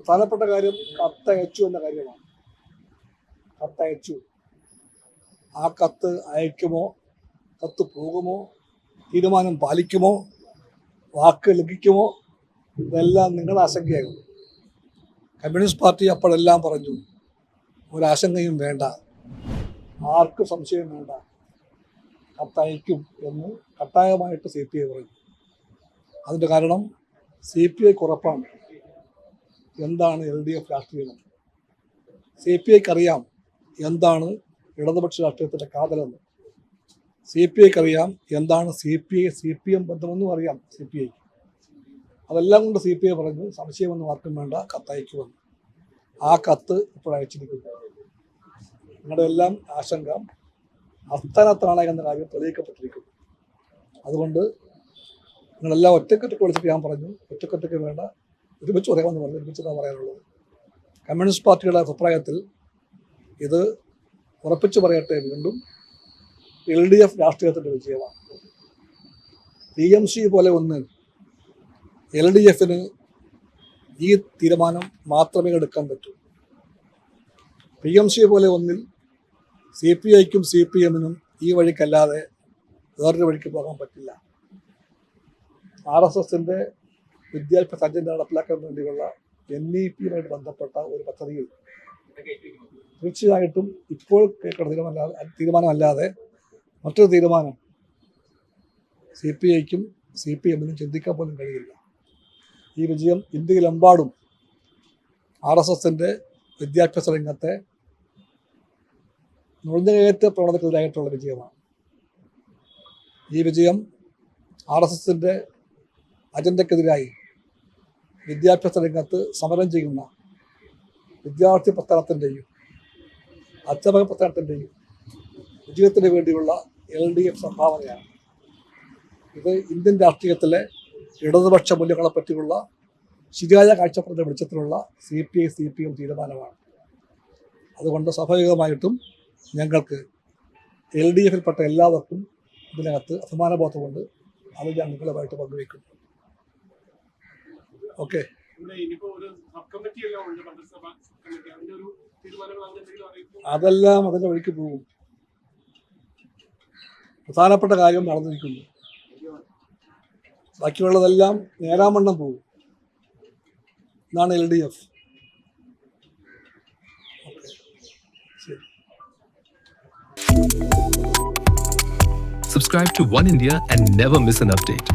പ്രധാനപ്പെട്ട കാര്യം കത്തയച്ചു എന്ന കാര്യമാണ്. കത്തയച്ചു ആ കത്ത് അയക്കുമോ? കത്ത് പോകുമോ? തീരുമാനം പാലിക്കുമോ? വാക്ക് ലഭിക്കുമോ ഇതെല്ലാം നിങ്ങളുടെ ആശങ്കയാകും. കമ്മ്യൂണിസ്റ്റ് പാർട്ടി അപ്പോഴെല്ലാം പറഞ്ഞു ഒരാശങ്കയും വേണ്ട. ആർക്കും സംശയം വേണ്ട. കത്തയക്കും എന്ന് കട്ടായമായിട്ട് സി പി ഐ പറഞ്ഞു. അതിന്റെ കാരണം സി പി ഐക്ക് ഉറപ്പാണ് എന്താണ് എൽ ഡി എഫ് രാഷ്ട്രീയം? സി പി ഐക്ക് അറിയാം എന്താണ് ഇടതുപക്ഷ രാഷ്ട്രീയത്തിന്റെ കാതലെന്ന്. സി പി ഐക്ക് അറിയാം എന്താണ് C P I C P M ബന്ധമെന്നും അറിയാം സി പി ഐക്ക് അതെല്ലാം കൊണ്ട് സി പി ഐ പറഞ്ഞു സംശയമൊന്നും ആർക്കും വേണ്ട കത്തയക്കുമെന്ന് ആ കത്ത് ഇപ്പോൾ അയച്ചിരിക്കുന്നു. നിങ്ങളുടെ എല്ലാം ആശങ്ക അസ്ഥാനത്താണ് എന്ന കാര്യം തെളിയിക്കപ്പെട്ടിരിക്കുന്നു. അതുകൊണ്ട് നിങ്ങളെല്ലാം ഒറ്റക്കെട്ടൊക്കെ വിളിച്ചിട്ട് ഞാൻ പറഞ്ഞു ഒറ്റക്കെട്ടൊക്കെ വേണ്ട ഒരുമിച്ച് പറയാമെന്ന് പറഞ്ഞു ഒരുമിച്ചതാണ് പറയാനുള്ളത്. കമ്മ്യൂണിസ്റ്റ് പാർട്ടിയുടെ അഭിപ്രായത്തിൽ ഇത് ഉറപ്പിച്ചു പറയട്ടെ വീണ്ടും എൽ ഡി എഫ് രാഷ്ട്രീയത്തിന്റെ വിജയമാണ്. ടി എം സി പോലെ ഒന്ന് എൽ ഡി എഫിന് ഈ തീരുമാനം മാത്രമേ എടുക്കാൻ പറ്റൂ. പി എം സി പോലെ ഒന്നിൽ സി പി ഐക്കും സി പി എമ്മിനും ഈ വഴിക്കല്ലാതെ വേറൊരു വഴിക്ക് പോകാൻ പറ്റില്ല. ആർ എസ് എസിന്റെ വിദ്യാഭ്യാസ അജണ്ട നടപ്പിലാക്കാൻ വേണ്ടിയുള്ള എൻ ഇ പിയുമായിട്ട് ബന്ധപ്പെട്ട ഒരു പദ്ധതിയിൽ തീർച്ചയായിട്ടും ഇപ്പോൾ കേൾക്കുന്ന തീരുമാനമല്ലാതെ തീരുമാനമല്ലാതെ മറ്റൊരു തീരുമാനം സി പി ഐക്കും സി പി എമ്മിനും ചിന്തിക്കാൻ പോലും കഴിയില്ല. ഈ വിജയം ഇന്ത്യയിലെമ്പാടും ആർ എസ് എസിന്റെ വിദ്യാഭ്യാസ രംഗത്തെ നുഴഞ്ഞുകയറ്റ പ്രവണതക്കെതിരായിട്ടുള്ള വിജയമാണ്. ഈ വിജയം ആർ എസ് എസിന്റെ അജണ്ടക്കെതിരായി വിദ്യാഭ്യാസ രംഗത്ത് സമരം ചെയ്യുന്ന വിദ്യാർത്ഥി പ്രസ്ഥാനത്തിന്റെയും അധ്യാപക പ്രസ്ഥാനത്തിന്റെയും വിജയത്തിന് വേണ്ടിയുള്ള എൽ ഡി എഫ് സംഭാവനയാണ്. ഇത് ഇന്ത്യൻ രാഷ്ട്രീയത്തിലെ ഇടതുപക്ഷ മൂല്യങ്ങളെ പറ്റിയുള്ള ശരിയായ കാഴ്ചപ്പാടിന്റെ വെളിച്ചത്തിലുള്ള C P I C P M തീരുമാനമാണ്. അതുകൊണ്ട് സ്വാഭാവികമായിട്ടും ഞങ്ങൾക്ക് എൽ ഡി എഫിൽപ്പെട്ട എല്ലാവർക്കും ഇതിനകത്ത് അഭിമാനബോധമുണ്ട്. അത് ഞാൻ നിങ്ങളുമായിട്ട് പങ്കുവയ്ക്കുന്നു. മന്ത്രിസഭ അതെല്ലാം അതിന്റെ ഒരു തീരുമാനങ്ങൾ അങ്ങനെ അതെല്ലാം അതിന്റെ വഴിക്ക് പോകും. പ്രധാനപ്പെട്ട കാര്യം നടന്നിരിക്കുന്നു. ബാക്കിയുള്ളതെല്ലാം നേരാമണ്ണം പോകും. ഇതാണ് എൽ ഡി എഫ്. ശരി. Subscribe to One India and never miss an update.